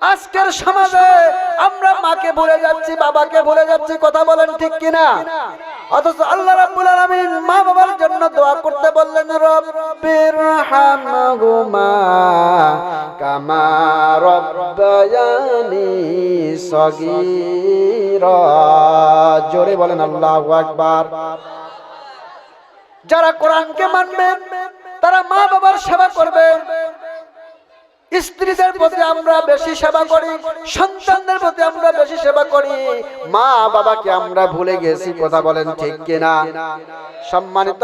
আজকের সমাজে আমরা মাকে ভুলে যাচ্ছি, বাবাকে ভুলে যাচ্ছি, কথা বলেন ঠিক কিনা? অথচ আল্লাহ রাব্বুল আলামিন মা বাবার জন্য দোয়া করতে বললেন, রব্বির হামহুমা কামা রব্বায়ানি সগীরা। জোরে বলেন আল্লাহু আকবার। যারা কোরআনকে মানবে, তারা মা বাবার সেবা করবে। স্ত্রীদের প্রতি আমরা বেশি সেবা করি, সন্তানদের প্রতি আমরা বেশি সেবা করি। মা বাবাকে আমরা ভুলে গেছি, কথা বলেন ঠিক কিনা? সম্মানিত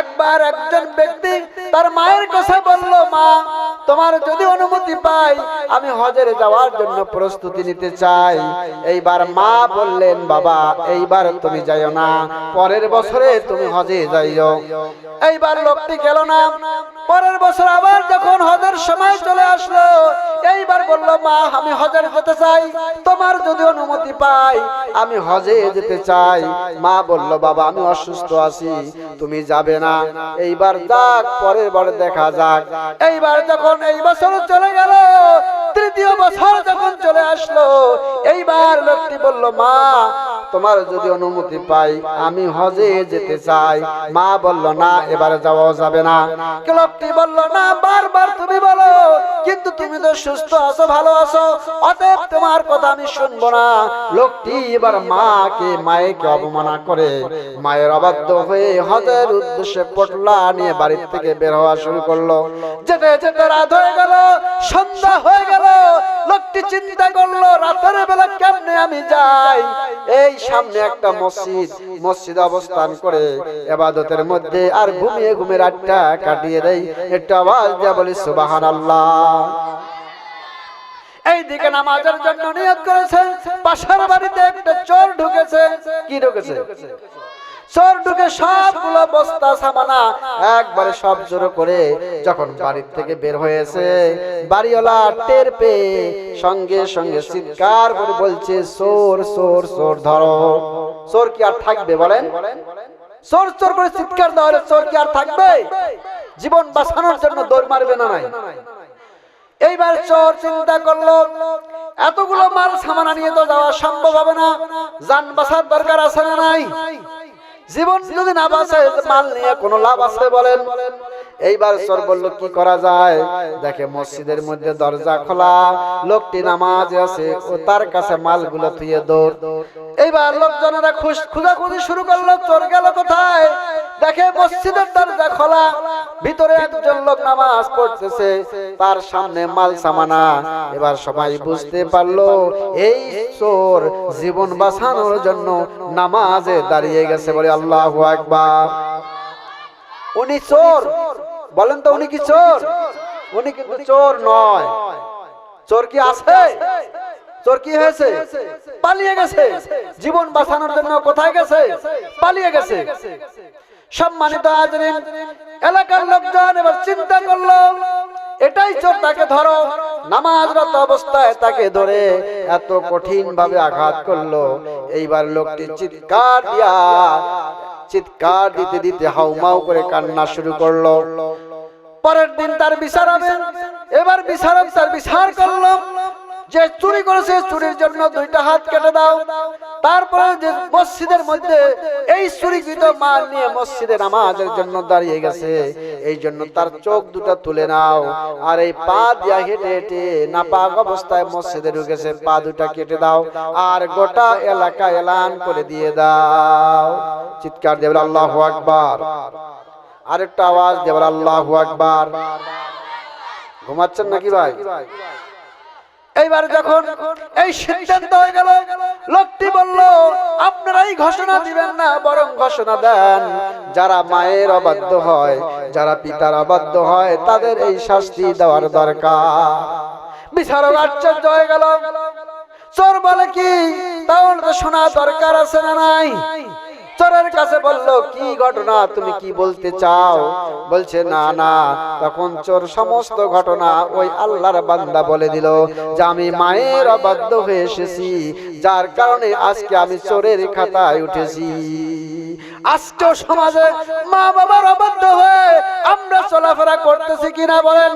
একবার একজন ব্যক্তি তার মায়ের কথা বলল, মা, তোমার যদি অনুমতি পাই, আমি হজের যাওয়ার জন্য প্রস্তুতি নিতে চাই। এইবার মা বললেন, বাবা, এইবার তুমি যাইও না, পরের বছরে তুমি হজে যাইও। এইবার লোকটি গেল না, পরের বছর আবার যখন হজের সময় চলে আসলো। এইবার বলল, মা, আমি হজের যেতে চাই। তোমার যদি অনুমতি পাই, আমি হজে যেতে চাই। মা বলল, বাবা, আমি অসুস্থ আছি, তুমি যাবে না। এইবার যাক, পরের বার দেখা যাক। এইবার যখন এই বছর চলে গেল, তৃতীয় বছর যখন চলে আসলো, এইবার লোকটি বলল, মা, তোমার যদি অনুমতি পাই, আমি হজে যেতে চাই। মা বলল, না, এবারে যাওয়া যাবে না। লোকটি বলল, না, বারবার তুমি বলো কিন্তু তুমি তো সুস্থ আছো, ভালো আছো, অতএব তোমার কথা আমি শুনব না। লোকটি এবার মাকে, মায়েকে অবমাননা করে, মায়ের অবাধ্য হয়ে হজের উদ্দেশ্যে পটলা নিয়ে বাড়ি থেকে বের হওয়া শুরু করল। যেতে যেতে রাত হয়ে গেল, সন্ধ্যা হয়ে গেল লোকটি চিন্তা করল, রাতের বেলা কেমনে আমি যাই? এই সামনে একটা মসজিদ মসজিদ অবস্থান করে এবাদতের মধ্যে আর ঘুমিয়ে ঘুমিয়ে রাতটা কাটিয়ে দেয় একটু আওয়াজ দেয়া বলি সুবাহান আল্লাহ এইদিকে নামাজের জন্য নিয়ত করেছে পাশের বাড়িতে একটা চোর ঢুকেছে। কি ঢুকেছে? চোর ঢুকে সবগুলো বস্তা সামানা একবারে সব জোর করে যখন বাড়ির থেকে বের হয়েছে, বাড়িওয়ালা টের পেয়ে সঙ্গে সঙ্গে চিৎকার করে বলছে, চোর চোর চোর, ধরো। চোর কি আর থাকবে বলেন? চোর চোর করে চিৎকার দেওয়া হলে চোর কি আর থাকবে? জীবন বাঁচানোর জন্য দৌড় মারবে না নাই? এইবার চোর চিন্তা করল, এতগুলো মাল সামানা নিয়ে তো যাওয়া সম্ভব হবে না। যান বাঁচার দরকার আছে না নাই? জীবন যদি না বাঁচে মাল নিয়ে কোনো লাভ আছে বলেন? এইবার চোর বলল কি করা যায়? দেখে মসজিদের মধ্যে দরজা খোলা লোকটি নামাজ আছে ও তার কাছে মালগুলো থুয়ে দৌড়। এইবার লোকজনেরা খুঁজাখুঁজি শুরু করল চোর গেল কোথায়? দেখে মসজিদের দরজা খোলা ভিতরে একজন লোক নামাজ পড়তেছে তার সামনে মাল সামানা। এবার সবাই বুঝতে পারল এই চোর জীবন বাঁচানোর জন্য নামাজে দাঁড়িয়ে গেছে বলে আল্লাহ আকবার। উনি চোর। বলেন তো উনি কি চোর? উনি কিন্তু চোর নয়। চোর কি আছে? চোর কি হয়েছে? পালিয়ে গেছে। জীবন বাঁচানোর জন্য কোথায় গেছে? পালিয়ে গেছে। সম্মানিত হাজরিন, এলাকার লোকজন এবার চিন্তা করল, এটাই চোর তাকে ধরো, নামাজরত অবস্থায় তাকে ধরে এত কঠিন ভাবে আঘাত করল। এইবার লোকটি চিৎকার দিয়া, চিৎকার দিতে দিতে হাউমাউ করে কান্না শুরু করল। পরের দিন তার বিচার হবে, এবার বিচারক তার বিচার করল। যে চুরি করেছে, চুরির জন্য দুইটা হাত কেটে দাও। তারপরে যে মসজিদের মধ্যে এই চুরিকৃত মাল নিয়ে মসজিদে নামাজের জন্য দাঁড়িয়ে গেছে, এই জন্য তার চোখ দুটা তুলে নাও। আর এই পা দিয়া হেঁটে হেঁটে নাপাক অবস্থায় মসজিদে ঢুকেছে, পা দুটা কেটে দাও আর গোটা এলাকা এলান করে দিয়ে দাও। চিৎকার দেবে আল্লাহ আকবার। আরেকটা আওয়াজ দেবে আল্লাহ আকবার। ঘুমাচ্ছেন নাকি ভাই? এইবার যখন এই সিদ্ধান্ত হয়ে গেল, লোকটি বলল, আপনারাই ঘোষণা দিবেন না, বরং ঘোষণা দেন। যারা মায়ের অবাধ্য হয়, যারা পিতার অবাধ্য হয়, তাদের এই শাস্তি দেওয়ার দরকার। বিচারক আশ্চর্য হয়ে গেল। চোর বলে কি, তাহলে শোনা দরকার আছে না নাই? চোরের কাছে বলল, কি ঘটনা? তুমি কি বলতে চাও? বলছে, না না। তখন চোর সমস্ত ঘটনা ওই আল্লাহর বান্দা বলে দিল যে, আমি মায়ের অবাধ্য হয়ে এসেছি, যার কারণে আজকে আমি চোরের খাতায় উঠেছি। আজকেও সমাজে মা বাবার অবাধ্য হয়ে আমরা চলাফেরা করতেছি কিনা বলেন?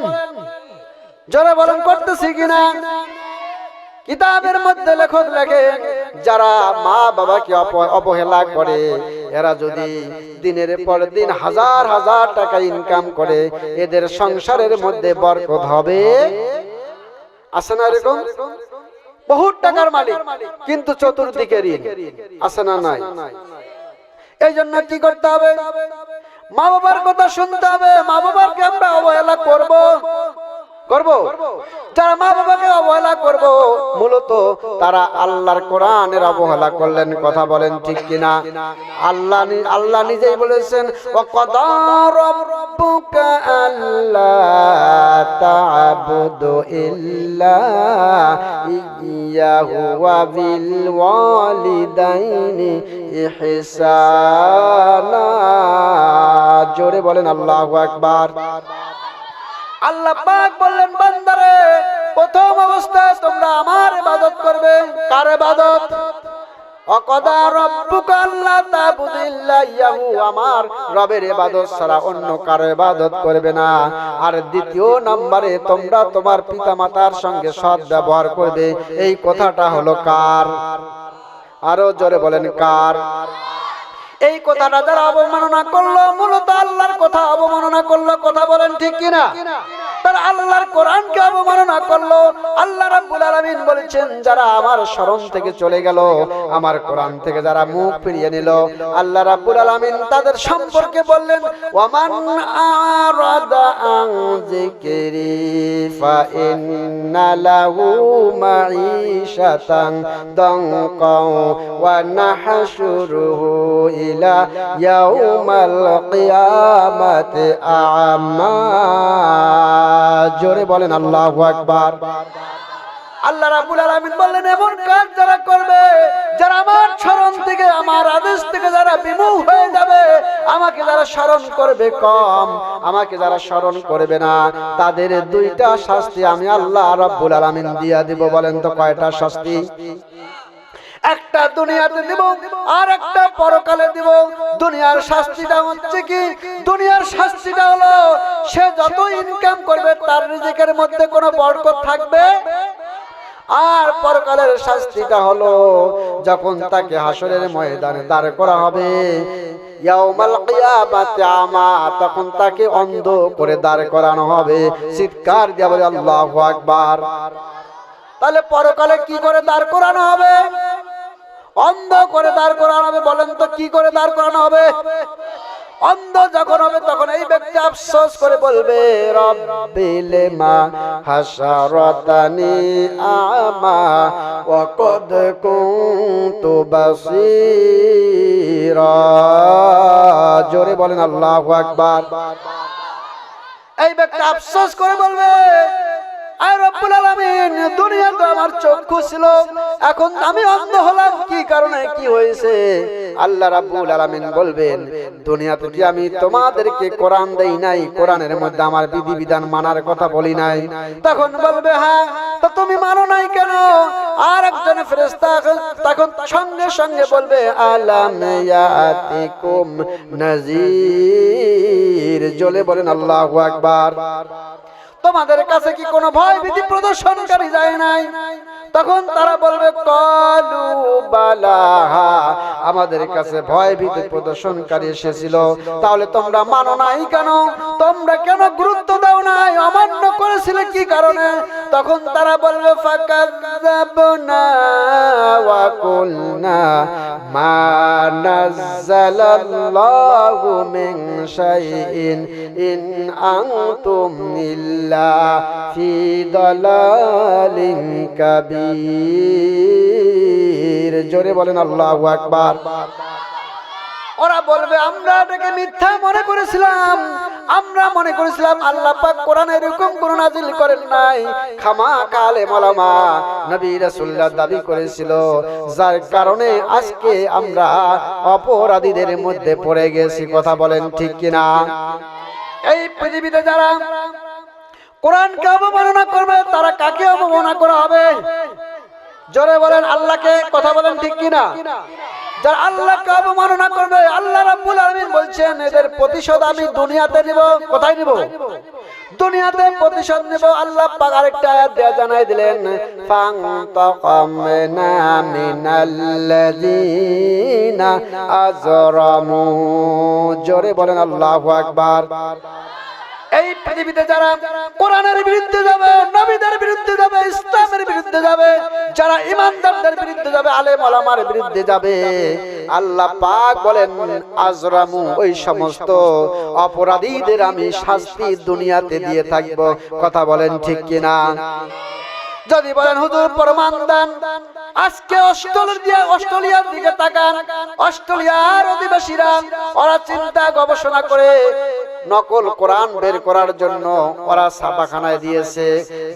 জোরে বলেন, করতেছি কিনা? কিতাবের মধ্যে লেখক লেখেন যারা মা বাবাকে অবহেলা করে, এরা যদি দিনের পর দিন হাজার হাজার টাকা ইনকাম করে, এদের সংসারের মধ্যে বরকত হবে? আছে না এরকম? বহুত টাকার মালিক, কিন্তু চতুর্দিকে ঋণ। আছে না নাই? এই জন্য কি করতে হবে? মা বাবার কথা শুনতে হবে। মা বাবাকে আমরা অবহেলা করব। করব? যারা মা বাবাকে অবহেলা করব, মূলত তারা আল্লাহর কোরআনের অবহেলা করলেন, কথা বলেন ঠিক কিনা? আল্লাহ আল্লাহ নিজেই বলেছেন জোরে বলেন আল্লাহ আকবার। আল্লাহ পাক বললেন, বান্দারে, প্রথম অবস্থায় তোমরা আমার ইবাদত করবে। কার ইবাদত? অকদা রব্বুকা আল্লাহ তা'বুদু ইল্লা ইয়াহু আমার রবের ইবাদত ছাড়া অন্য কারও ইবাদত করবে না। আর দ্বিতীয় নম্বরে তোমরা তোমার পিতামাতার সঙ্গে সৎ ব্যবহার করবে। এই কথাটা হলো কার? আরও জোরে বলেন, কার? এই কথাটা যারা অবমাননা করল, মূলত আল্লাহর কথা অবমাননা করল, কথা বলেন ঠিক কিনা? তারা আল্লাহর কোরআনকে অবমাননা করল, আল্লাহ রাব্বুল আলামিন বলেছেন, যারা আমার শরণ থেকে চলে গেল, আমার কোরআন থেকে যারা মুখ ফিরিয়ে নিল, আল্লাহ রাব্বুল আলামিন তাদের সম্পর্কে বললেন, ওয়ামান আরাদা আন যিকরি ফা ইন্না লাহু মাঈশাতান দানকাও ওয়া নাহশুরুহু ইলা ইয়াউমাল কিয়ামাতি আ'মা জোরে বলেন আল্লাহু রাব্বুল আলামিন বললেন, এমন কাজ যারা করবে, যারা আমার স্মরণ থেকে, আমার আদেশ থেকে যারা বিমুখ হয়ে যাবে, আমাকে যারা স্মরণ করবে কম, আমাকে যারা স্মরণ করবে না, তাদের দুইটা শাস্তি আমি আল্লাহ রাব্বুল আলামিন দিয়া দিব। বলেন তো কয়টা শাস্তি? একটা দুনিয়াতে দিব আর একটা পরকালে দিব। দুনিয়ার শাস্তিটা হচ্ছে কি? দুনিয়ার শাস্তিটা হলো, সে যত ইনকাম করবে, তার রিজিকের মধ্যে কোনো বরকত থাকবে? আর পরকালের শাস্তিটা হলো যখন তাকে হাসরের ময়দানে দাঁড় করা হবে। তখন তাকে অন্ধ করে দাঁড় করানো হবে। চিৎকার দিয়ে বলে, আল্লাহু আকবার। তাহলে পরকালে কি করে দাঁড় করানো হবে? অন্ধ করে দাঁড় করানো হবে, বলেন তো কি করে দাঁড় করানো হবে? অন্ধ যখন হবে তখন এই ব্যক্তি আফসোস করে বলবে, রব্বিল মা হাসারাতানি আমা ওয়া কদ কুনতু বাসীরা। জোরে বলেন আল্লাহু আকবার। এই ব্যক্তি আফসোস করে বলবে রব্বুল আমার নাই? কোরআনের মধ্যে আমার বিধিবিধান মানার কথা বলি নাই। তখন বলবে হ্যাঁ তো তুমি মানো নাই কেন? আর একজন তখন সঙ্গে সঙ্গে বলবে, আলাম ইয়াতিকুম নাজির জলে বলেন, আল্লাহু আকবার। তোমাদের কাছে কি কোনো ভয় ভীতি প্রদর্শনকারী যায় নাই? তখন তারা বলবে, কলু বালাহা আমাদের কাছে ভয় ভীতি প্রদর্শনকারী এসেছিল। তাহলে তোমরা মানো নাই কেন? তোমরা কেন গুরুত্ব দাও নাই? অমান্য করেছিলে কি কারণে? তখন তারা বলবে, ফাকাযাবনা ওয়া কুলনা মা নাযালাল্লাহু মিন শাইইন ইন আনতুম ইল্লা ফি দালালিন কাবীর। জোরে বলেন আল্লাহু আকবার। ওরা বলবে, আমরা এটাকে মিথ্যা মনে করেছিলাম। আমরা মনে করেছিলাম আল্লাহ পাক কোরআন এরকম কোন নাজিল করেন নাই। খামা কালে মালামা নবী রাসূলুল্লাহ দাবি করেছিল, যার কারণে আজকে আমরা অপরাধীদের মধ্যে পড়ে গেছি। কথা বলেন ঠিক কিনা? এই পৃথিবীতে যারা কোরআনকে অবমাননা করবে, তারা কাকে অবমাননা করা হবে? জোরে বলেন, আল্লাহকে কথা বলেন ঠিক কিনা? যারা আল্লাহকে অবমাননা করবে, আল্লাহ রাব্বুল আলামিন বলছেন, এদের প্রতিশোধ আমি দুনিয়াতে নিব। কোথায় নিব? দুনিয়াতে প্রতিশোধ নিব। আল্লাহ পাক আরেকটা আয়াত দেয়া জানাই দিলেন ফান্তাকামনা মিনাল্লাযিনা আজরামু জোরে বলেন আল্লাহু আকবার। এই পৃথিবীতে যারা কোরআনের বিরুদ্ধে যাবে, নবীদের বিরুদ্ধে যাবে, ইসলামের বিরুদ্ধে যাবে, যারা ইমানদারদের বিরুদ্ধে যাবে, আলেম ওলামার বিরুদ্ধে যাবে, আল্লাহ পাক বলেন, আজরামু, ওই সমস্ত অপরাধীদের আমি শাস্তি দুনিয়াতে দিয়ে থাকব। কথা বলেন ঠিক কিনা? যদি বলেন, হুজুর, প্রমাণ দেন। আজকে অস্ট্রেলিয়া অস্ট্রেলিয়ার দিকে তাকান। অস্ট্রেলিয়ার অধিবাসীরা, ওরা চিন্তা গবেষণা করে নকল কোরআন বের করার জন্য ওরা ছাপাখানায় দিয়েছে।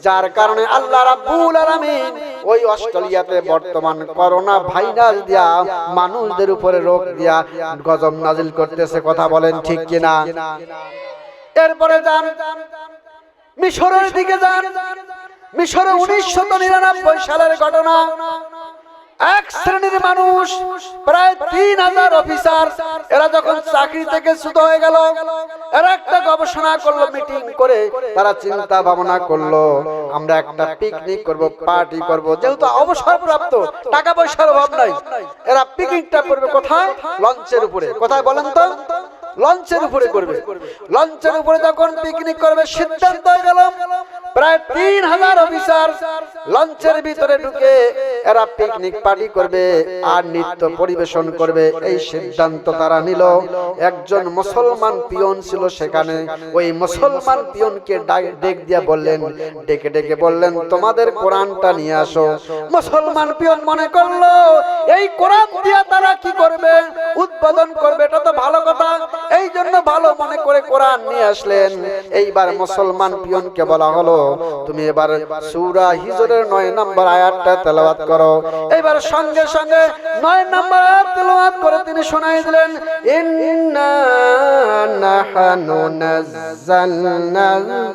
যার কারণে আল্লাহ রাব্বুল আলামিন ওই অস্ট্রেলিয়াতে বর্তমান করোনা ভাইরাস দিয়া, মানুষদের উপরে রোগ দিয়া গজব নাজিল করতেছে। কথা বলেন ঠিক কিনা? এরপরে যান, মিশরের দিকে যান। মিশরে উনিশশো নিরানব্বই সালের ঘটনা। এক শ্রেণির মানুষ, প্রায় তিন হাজার অফিসার, এরা যখন চাকরি থেকে শুধু হয়ে গেল, এরা একটা গবেষণা করল, মিটিং করে তারা চিন্তা ভাবনা করল, আমরা একটা পিকনিক করব পার্টি করব, যেহেতু অবসরপ্রাপ্ত, টাকা পয়সার অভাব নাই, এরা পিকনিকটা করবে কোথায়? লঞ্চের উপরে। কোথায় বলেন তো? লঞ্চের উপরে করবে। লঞ্চের উপরে যখন পিকনিক করবে সিদ্ধান্ত হয়ে গেল প্রায় তিন হাজার অফিসার লঞ্চের ভিতরে ঢুকে এরা পিকনিক পার্টি করবে আর নৃত্য পরিবেশন করবে। এই সিদ্ধান্ত তারা নিল। একজন মুসলমান পিয়ন ছিল সেখানে। ওই মুসলমান পিয়নকে ডেক দিয়া বললেন ডেকে ডেকে বললেন তোমাদের কোরআনটা নিয়ে আসো। মুসলমান পিয়ন মনে করল এই কোরআন দিয়া তারা কি করবে? উদ্বোধন করবে এটা তো ভালো কথা। এই জন্য ভালো মনে করে কোরআন নিয়ে আসলেন। এইবার মুসলমান পিয়নকে বলা হলো, তুমি এবার সূরা হিজরের নয় নম্বর আয়াতটা তেলাওয়াত করো। এইবার সঙ্গে সঙ্গে নয় নম্বর আয়াত তেলাওয়াত করে তিনি শোনাই দিলেন, ইন্না নাহানু নাযালনা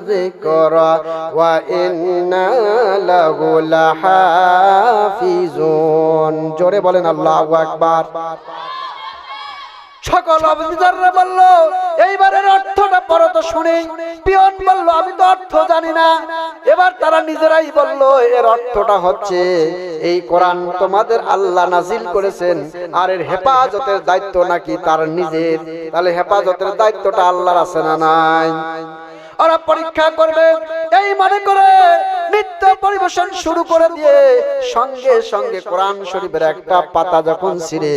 যিকরা ওয়া ইন্না লাহু লাহাফিজুন। জোরে বলেন আল্লাহু আকবার। সকল অফিসাররা বলল, এইবারের অর্থটা পরে তো শুনি। পিয়ন বলল, আমি তো অর্থ জানি না। এবার তারা নিজেরাই বলল, এর অর্থটা হচ্ছে, এই কোরআন তোমাদের আল্লাহ নাজিল করেছেন, আর এর হেফাজতের দায়িত্ব নাকি তার নিজের? তাহলে হেফাজতের দায়িত্বটা আল্লাহর আছে না নাই? ওরা পরীক্ষা করবে, এই মনে করে নৃত্য পরিবেশন শুরু করে দিয়ে সঙ্গে সঙ্গে কোরআন শরীফের একটা পাতা যখন ছিঁড়ে,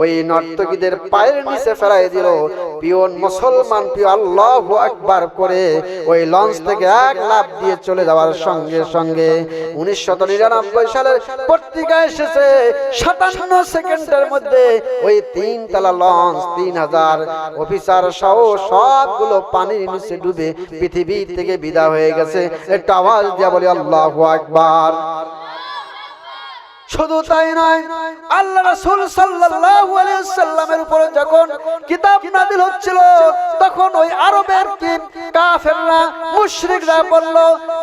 ওই নর্তকীদের পায়ের নিচে ফেরাই দিল। পিয়ন মুসলমান, পিও আল্লাহ একবার করে ওই লঞ্চ থেকে এক লাভ দিয়ে চলে যাওয়ার সঙ্গে সঙ্গে উনিশশো নিরানব্বই সালের পত্রিকা এসেছে, সাতান্ন সেকেন্ডের মধ্যে ওই তিন তলা লঞ্চ, তিন হাজার অফিসার সহ সবগুলো পানির নিচে ডুবে পৃথিবী থেকে বিদায় হয়ে গেছে। একটা আওয়াজ দিয়া বলি আল্লাহ আকবার। শুধু তাই নয়, আল্লাহ রাসূল সাল্লাল্লাহু আলাইহি সাল্লামের উপরে যখন কিতাব নাযিল হচ্ছিল, তখন ওই আরবের কি কাফেররা, মুশরিকরা বলল,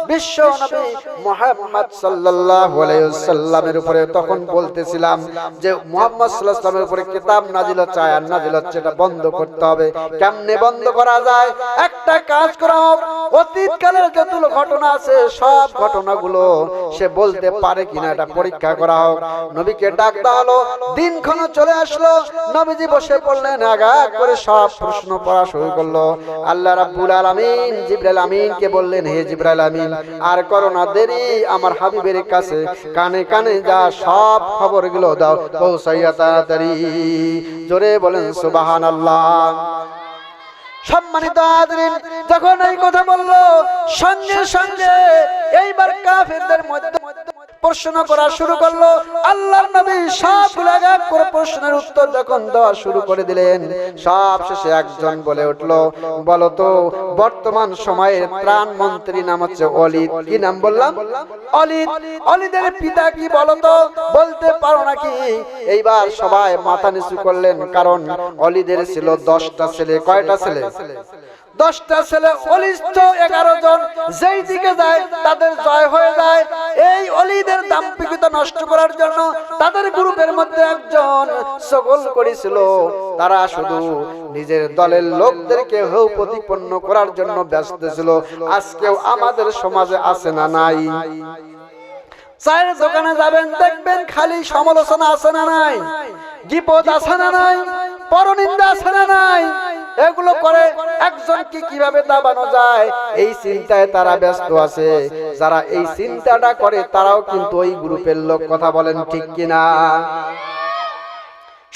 বিশ্ব নবী মুহাম্মদ সাল্লাল্লাহু আলাইহি সাল্লামের উপরে তখন বলতেছিলাম যে, মুহাম্মদ সাল্লাল্লাহু আলাইহি উপরে কিতাব নাযিল হচ্ছে, আয়াত নাযিল হচ্ছে, এটা বন্ধ করতে হবে। কেমনে বন্ধ করা যায়? একটা কাজ করা অতীতকালের যতগুলো ঘটনা আছে, সব ঘটনাগুলো সে বলতে পারে কিনা এটা পরীক্ষা করা হোক নবীকে ডাক দেওয়া হলো। দিনক্ষণ চলে আসলো। নবীজি বসে পড়লেন, আগা করে সব প্রশ্ন পড়া শুরু করল। আল্লাহ রাব্বুল আলামিন জিবরাইল আমিনকে বললেন, হে জিবরাইল আমিন, আর করো না দেরি, আমার হাবিবের কাছে কানে কানে যা সব খবরগুলো দাও, পৌঁছাইয়া তাড়াতাড়ি। জোরে বলেন, সুবহানাল্লাহ। সম্মানিত আদরিন যখন এই কথা বলল, সঙ্গে সঙ্গে এইবার কাফেরদের মধ্যে প্রশ্ন করা শুরু করল। আল্লাহর নবী সব গুলাগাপ করে প্রশ্নের উত্তর যখন দেওয়া শুরু করে দিলেন, সব শেষে একজন বলে উঠল, বলো তো, বর্তমান সময়ের ত্রাণ মন্ত্রী নাম হচ্ছে অলিদ। কি নাম বললাম? অলিদ। অলিদের পিতা কি বলতো বলতে পারো নাকি? এইবার সবাই মাথা নিচু করলেন, কারণ অলিদের ছিল দশটা ছেলে, কয়টা ছেলে? দশটা ছেলে অলিষ্ঠ এগারো জন, যেই দিকে যায় তাদের জয় হয়ে যায়। এই অলিদের দাম্পিকতা নষ্ট করার জন্য তাদের গ্রুপের মধ্যে একজন সকল করেছিল। তারা শুধু নিজের দলের লোকদেরকে হেউ প্রতিপন্ন করার জন্য ব্যস্ত ছিল। আজকেও আমাদের সমাজে আছে না নাই? চায়ের দোকানে যাবেন, দেখবেন খালি সমালোচনা আছে না নাই? বিপদ আছে না নাই? পরনিন্দা আছে না নাই? এগুলো করে একজনকে কীভাবে দাবানো যায়? এই চিন্তায় তারা ব্যস্ত আছে। যারা এই চিন্তাটা করে, তারাও কিন্তু ওই গ্রুপের লোক, কথা বলেন ঠিক কিনা?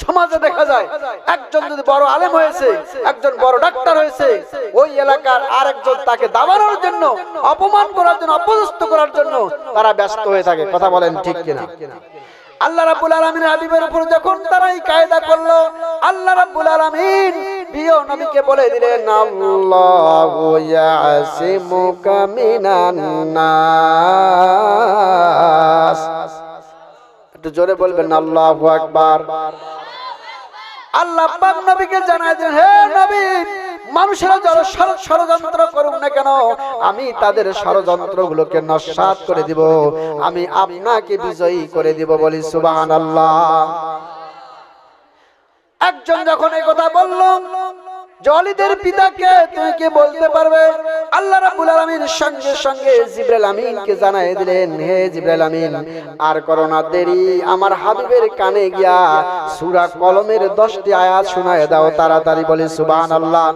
সমাজে দেখা যায়, একজন যদি বড় আলেম হয়েছে, একজন বড় ডাক্তার হয়েছে, ওই এলাকার আর একজন তাকে দাবানোর জন্য, অপমান করার জন্য, অপদস্থ করার জন্য তারা ব্যস্ত হয়ে থাকে, কথা বলেন ঠিক কিনা? আল্লাহ রাব্বুল আলামিন হাবিবের উপর যখন তারা এই কায়দা করল, আল্লাহ রাব্বুল আলামিন প্রিয় নবীকে বলে দিলেন, আল্লাহু ইয়াসিমুকা মিনান একটু জোরে বলবেন, আল্লাহু আকবার। আল্লাহ পাক নবীকে জানাই দিলেন, হে নবী, মানুষেরা ষড়- ষড়যন্ত্র করুক না কেন, আমি তাদের ষড়যন্ত্র গুলোকে নস্বাত করে দিব। আমি আপনাকে বিজয়ী করে দিব বলি সুবাহান আল্লাহ একজন যখন এই কথা বলল, জলিদের পিতাকে তুমি কি বলতে পারবে? আল্লাহ রাব্বুল আলামিন সঙ্গে সঙ্গে জিবরাইল আমিনকে জানাই দিলেন, হে জিবরাইল আমিন, আর করো না দেরি। আমার হাবিবের কানে গিয়া সূরা কলমের 10টি আয়াত শোনায় দাও, তাড়াতাড়ি বলি, সুবহানাল্লাহ।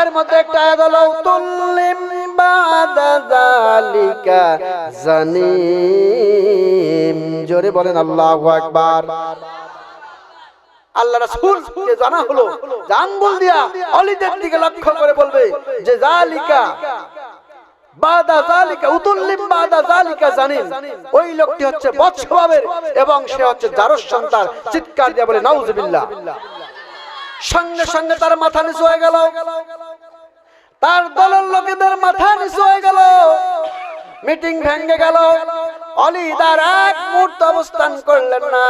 এর মধ্যে একটা আয়াত হলো, তুল্লিম বাদা যালিকা জানিম। জোরে বলেন, আল্লাহু আকবার। আল্লাহ রাসূলকে জানা হলো যে আঙ্গুল দিয়া অলিদের দিকে লক্ষ্য করে বলবে যে জালিকা, বাদা জালিকা উতুল্লিম বাদা জালিকা জানিন। ওই লোকটি হচ্ছে বৎসভাবের এবং সে হচ্ছে জারস সন্তান। চিৎকার দিয়ে বলে, নাউজুবিল্লাহ। সঙ্গে সঙ্গে তার মাথা নিচু হয়ে গেল। তার দলের লোকেদের মাথা নিচু হয়ে গেল। মিটিং ভেঙে গেল। অলি তার এক মুহূর্ত অবস্থান করলেন না।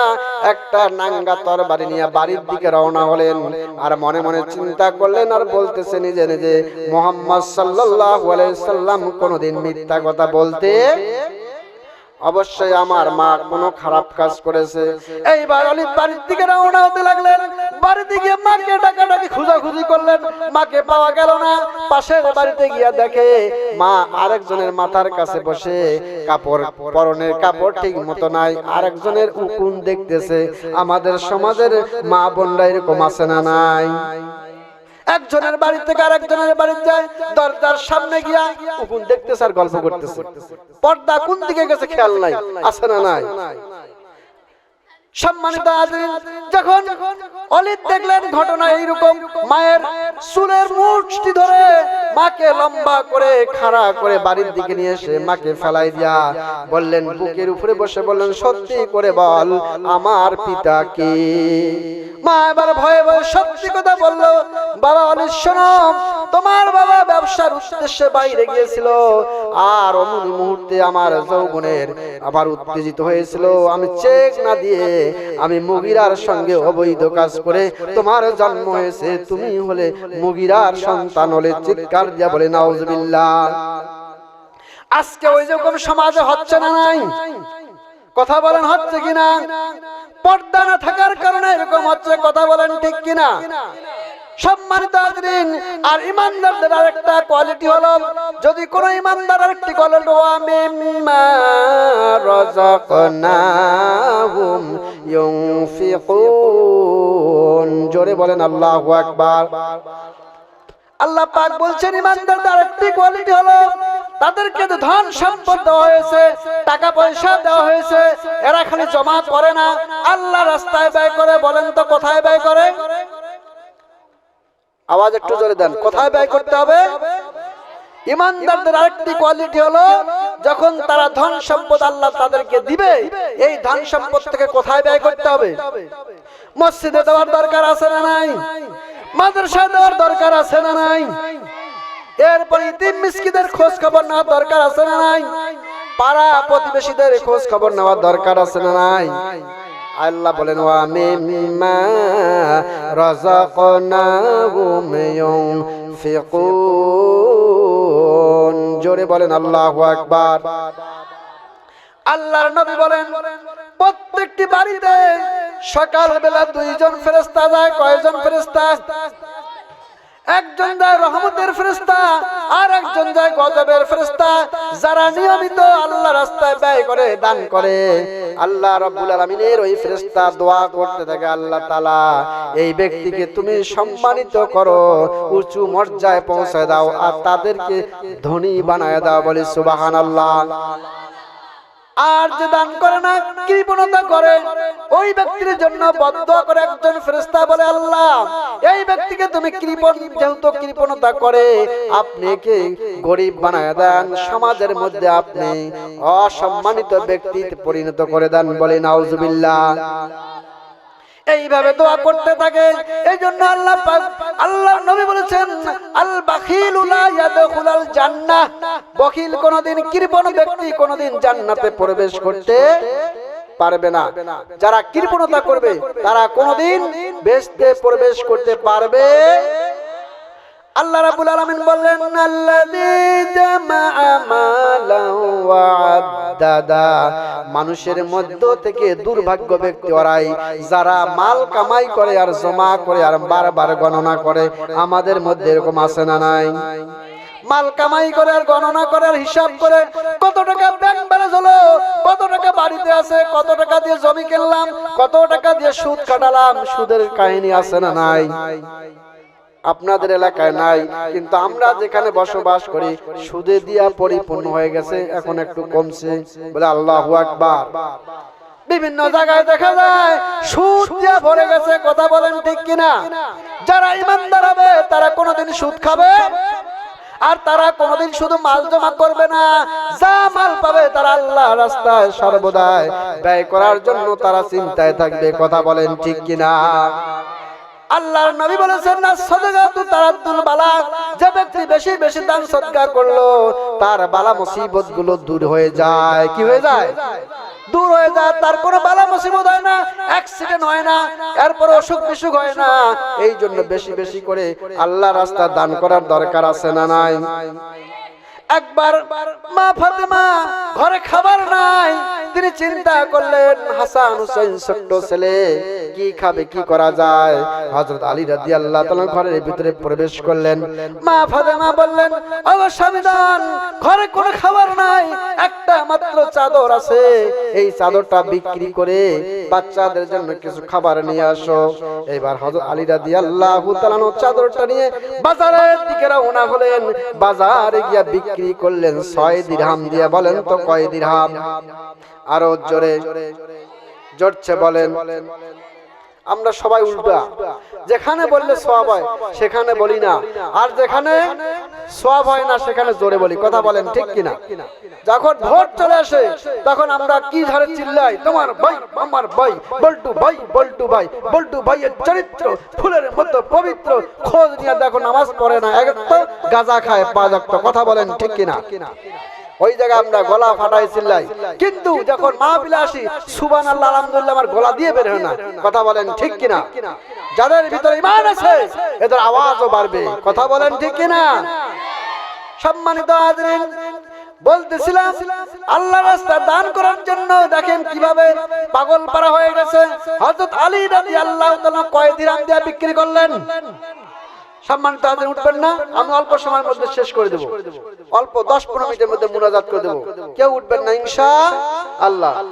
একটা নাঙ্গা তরবারি নিয়ে বাড়ির দিকে রওনা হলেন আর মনে মনে চিন্তা করলেন আর বলতেছে নিজে নিজে, মোহাম্মদ সাল্লাল্লাহু আলাইহি সাল্লাম কোনোদিন মিথ্যা কথা বলতে অবশ্যই আমার মা কোনো খারাপ কাজ করেছে। এইবার অলি বাড়ির দিকে রওনা হতে লাগলেন। বাড়িতে গিয়ে মাকে ডাকাডাকি খুঁজাখুঁজি করলেন। মাকে পাওয়া গেল না। পাশের বাড়িতে গিয়া দেখে মা আরেকজনের মাথার কাছে বসে। কাপড় পরনের কাপড় ঠিক মতো নাই। আরেকজনের উকুন দেখতেছে, আমাদের সমাজের মা বোনরা এরকম আছে না নাই? একজনের বাড়ি থেকে আরেকজনের বাড়ি যায়। দরজার সামনে গিয়া উকুন দেখতেছে আর গল্প করতেছে। পর্দা কোন দিকে গেছে খেয়াল নাই, আছে না নাই? সম্মানিত যখন অলিদ দেখলেন ঘটনা এইরকম। মায়ের চুলের মুষ্টি ধরে মাকে লম্বা করে, খাড়া করে বাড়ির দিকে নিয়ে এসে মাকে ফেলাই দিয়া বললেন, বুকের উপরে বসে বললেন, সত্যি করে বল, আমার পিতা কে? মা এবার ভয়ে ভয়ে সত্যি কথা বলল, বাবা শোনো, তোমার বাবা ব্যবসার উদ্দেশ্যে বাইরে গিয়েছিল, আর অমনি মুহূর্তে আমার যৌবনের আবার উত্তেজিত হয়েছিল। আমি চেক না দিয়ে আমি মুগিরার সঙ্গে অবৈধ কাজ করে তোমার জন্ম হয়েছে, তুমি হলে মুগিরার সন্তান হলে চিৎকার দিয়া বলে, নাউজুবিল্লাহ। আজকে ওই রকম সমাজে হচ্ছে না নাই? কথা বলেন হচ্ছে কিনা? পর্দা না থাকার কারণে এরকম হচ্ছে, কথা বলেন ঠিক কিনা? সম্মানিত আর ইমানদারদের আরেকটা কোয়ালিটি হলো, যদি কোন ইমানদার আরেকটি কোয়ালিটি ইউনফিকুন। জোরে বলেন আল্লাহু আকবার। আল্লাহ পাক বলছেন, ইমানদারদের আরেকটি কোয়ালিটি হলো, তাদেরকে ধন সম্পদ দেওয়া হয়েছে, টাকা পয়সা দেওয়া হয়েছে, এরা খালি জমা করে না। আল্লাহ রাস্তায় ব্যয় করে, বলেন তো কোথায় ব্যয় করে? আওয়াজ একটু জোরে দেন, কোথায় ব্যয় করতে হবে? ইমানদারদের আরেকটি কোয়ালিটি হলো, যখন তারা ধন সম্পদ আল্লাহ তাদেরকে দিবে, এই ধন সম্পদ থেকে কোথায় ব্যয় করতে হবে? মসজিদে দেওয়ার দরকার আছে না নাই? মাদ্রাসায় দেওয়ার দরকার আছে না নাই? এরপর ইতিম মিসকিদের খোঁজ খবর নেওয়ার দরকার আছে না নাই? পাড়া প্রতিবেশীদের খোঁজ খবর নেওয়ার দরকার আছে না নাই? আল্লাহ বলেন, ওয়া মিম্মা রাযাকনাহুম ইউনফিকুন। জোরে বলেন, আল্লাহ আকবার। আল্লাহর নবী বলেন, প্রত্যেকটি বাড়িতে সকালবেলা দুইজন ফেরেস্তা যায়, কয়জন ফেরেস্তা একজন যায় রহমতের ফেরেস্তা আর একজন যায় গজবের ফেরেস্তা যারা নিয়মিত আল্লাহ রাস্তায় ব্যয় করে, দান করে। আল্লাহ রাব্বুল আলামিনের ওই ফেরেস্তা দোয়া করতে থাকে আল্লাহ তাআলা, এই ব্যক্তিকে তুমি সম্মানিত করো, উঁচু মর্যাদায় পৌঁছে দাও, আর তাদেরকে ধনী বানায় দাও। বলে সুবহানাল্লাহ। আর যে দান করে না, কৃপণতা করে। ওই ব্যক্তির জন্য বদ্ধ করে একজন ফেরেস্তা বলে, আল্লাহ, এই ব্যক্তিকে তুমি কৃপণ, যেহেতু কৃপণতা করে, আপনি কি গরিব বানায় দেন? সমাজের মধ্যে আপনি অসম্মানিত ব্যক্তিতে পরিণত করে দেন বলে, নাউজুবিল্লাহ। এইভাবে দোয়া করতে থাকে। এই জন্য আল্লাহ আল্লাহ নবী বলেছেন, আল বাখিল লা ইয়াদখুলাল জান্নাহ। বখিল কোনদিন কৃপণ ব্যক্তি কোনদিন জান্নাতে প্রবেশ করতে পারবে না। যারা কৃপণতা করবে, তারা কোনদিন বেসতে প্রবেশ করতে পারবে আল্লাহ রাব্বুল আলামিন বললেন আদ্দাদা। মানুষের মধ্য থেকে দুর্ভাগ্য ব্যক্তি ওরাই, যারা মাল কামাই করে আর জমা করে আর বারবার গণনা করে, আমাদের মধ্যে এরকম আছে না নাই? মাল কামাই করে আর গণনা করে হিসাব করে, কত টাকা ব্যাংক ব্যালেন্স হলো, কত টাকা বাড়িতে আছে, কত টাকা দিয়ে জমি কিনলাম, কত টাকা দিয়ে সুদ কাটালাম, সুদের কাহিনী আছে না নাই? আপনাদের এলাকায় নাই, কিন্তু আমরা যেখানে বসবাস করি, সুদে দিয়া পরিপূর্ণ হয়ে গেছে, এখন একটু কমছে, বলে আল্লাহ আকবার। বিভিন্ন জায়গায় দেখা যায়, সুদ দিয়া ভরে গেছে, কথা বলেন ঠিক কিনা? যারা ইমানদার হবে, তারা কোনোদিন সুদ খাবে, আর তারা কোনোদিন শুধু মাল জমা করবে না, যা মাল পাবে তারা আল্লাহ রাস্তায় সর্বদাই ব্যয় করার জন্য তারা চিন্তায় থাকবে, কথা বলেন ঠিক কিনা? আল্লাহর নবী বলেছেন, না সদগাতু তারাদ্দুল বালা। যে ব্যক্তি বেশি বেশি দান সদকা করল, তার বালা মুসিবতগুলো দূর হয়ে যায়। কি হয়ে যায়? দূর হয়ে যায়, তার কোনো বালা মুসিবত হয় না অ্যাক্সিডেন্ট হয় না, এরপর অসুখ বিসুখ হয় না। এই জন্য বেশি বেশি করে আল্লাহ রাস্তা দান করার দরকার আছে না নাই? একবার মা ফাতেমা ঘরে খাবার নাই। তিনি চিন্তা করলেন, হাসান হুসেন ছোট্ট ছেলে, কি খাবে, কি করা যায়? হযরত আলী রাদিয়াল্লাহু তাআলা ঘরের ভিতরে প্রবেশ করলেন। মা ফাতেমা বললেন ও স্বামীদান ঘরে কোনো খাবার নাই, একটা মাত্র চাদর আছে। এই চাদরটা বিক্রি করে বাচ্চাদের জন্য কিছু খাবার নিয়ে আসো। এবার হযরত আলী রাদিয়াল্লাহু তাআলা চাদরটা নিয়ে বাজারের দিকে রওনা হলেন। বাজারে গিয়া বিক্রি করলেন ছয় দিরহাম দিয়ে বলেন তো কয় দিরহাম আরও জোরে জোরছে বলেন আমরা সবাই উল্টা যেখানে বললে সব হয়, সেখানে বলি না। আর যেখানে সব হয় না, সেখানে জোরে বলি। কথা বলেন ঠিক কিনা? যখন ভোট চলে আসে, তখন আমরা কি ধারে চিল্লাই, তোমার ভাই, আমার ভাই, বল্টু ভাই বল্টু ভাই, বল্টু ভাইয়ের চরিত্র, ফুলের মতো পবিত্র, খোঁজ নিয়ে দেখো নামাজ পড়ে না, এক তো গাজা খায়, পাঁচ কথা বলেন ঠিক কিনা? ওই জায়গায় আমরা গলা ফাটাই কিন্তু যখন মা বিলে আসি সুবান আল্লাহ আলহামদুলিল্লাহ, আমার গলা দিয়ে বের হয় না। কথা বলেন ঠিক কিনা? যাদের ভিতরে ইমান আছে, এদের আওয়াজও বাড়বে। কথা বলেন ঠিক কিনা? সম্মানিত হাজরিন, বলতেছিলাম, আল্লাহ রাস্তা দান করার জন্য দেখেন কীভাবে পাগল পারা হয়ে গেছে। হযরত আলী রাদিয়াল্লাহু তাআলা কয় দিরহাম দিয়ে বিক্রি করলেন? সম্মানিত হাজির, উঠবেন না? আমি অল্প সময়ের মধ্যে শেষ করে দেবো। অল্প দশ পনেরো মিনিটের মধ্যে মুনাজাত করে দেবো। কেউ উঠবেন না, ইনশা আল্লাহ।